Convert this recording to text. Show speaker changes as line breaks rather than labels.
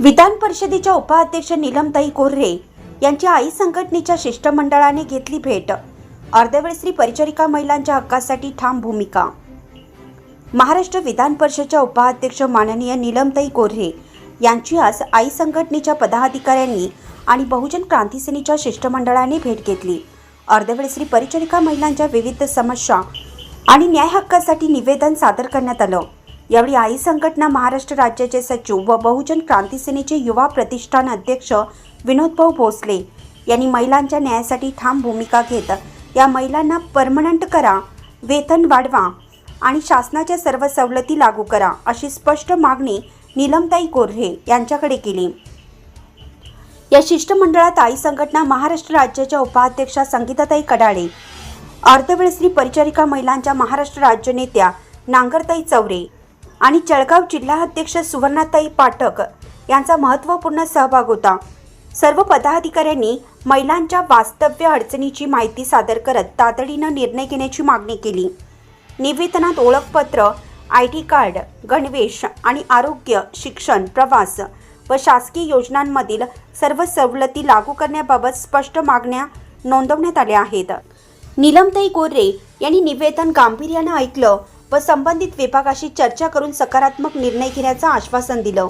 विधान परिषदेच्या उपाध्यक्ष नीलमताई कोर्हे यांची आई संघटनेच्या शिष्टमंडळाने घेतली भेट. अर्धवेळ स्त्री परिचारिका महिलांच्या हक्कासाठी ठाम भूमिका. महाराष्ट्र विधान परिषदेच्या उपाध्यक्ष माननीय नीलमताई कोर्हे यांची आज आई संघटनेच्या पदाधिकाऱ्यांनी आणि बहुजन क्रांती सेनेच्या शिष्टमंडळाने भेट घेतली. अर्धवेळ स्त्री परिचारिका महिलांच्या विविध समस्या आणि न्याय हक्कासाठी निवेदन सादर करण्यात आलं. यावेळी आई संघटना महाराष्ट्र राज्याचे सचिव व बहुजन क्रांती सेनेचे युवा प्रतिष्ठान अध्यक्ष विनोदभाऊ भोसले यांनी महिलांच्या न्यायासाठी ठाम भूमिका घेत या महिलांना परमनंट करा वेतन वाढवा आणि शासनाच्या सर्व सवलती लागू करा अशी स्पष्ट मागणी नीलमताई कोर्हे यांच्याकडे केली. या शिष्टमंडळात आई संघटना महाराष्ट्र राज्याच्या उपाध्यक्षा संगीताताई कडाळे अर्धवेळ स्त्री परिचारिका महिलांच्या महाराष्ट्र राज्य नेत्या नांगरताई चौरे आणि जळगाव जिल्हाध्यक्ष सुवर्णाताई पाठक यांचा महत्त्वपूर्ण सहभाग होता. सर्व पदाधिकाऱ्यांनी महिलांच्या वास्तव्य अडचणीची माहिती सादर करत तातडीनं निर्णय घेण्याची मागणी केली. निवेदनात ओळखपत्र आय टी कार्ड गणवेश आणि आरोग्य शिक्षण प्रवास व शासकीय योजनांमधील सर्व सवलती लागू करण्याबाबत स्पष्ट मागण्या नोंदवण्यात आल्या आहेत. नीलमताई गोरे यांनी निवेदन गांभीर्यानं ऐकलं व संबंधित विभागाशी चर्चा करून सकारात्मक निर्णय घेण्याचं आश्वासन दिलं.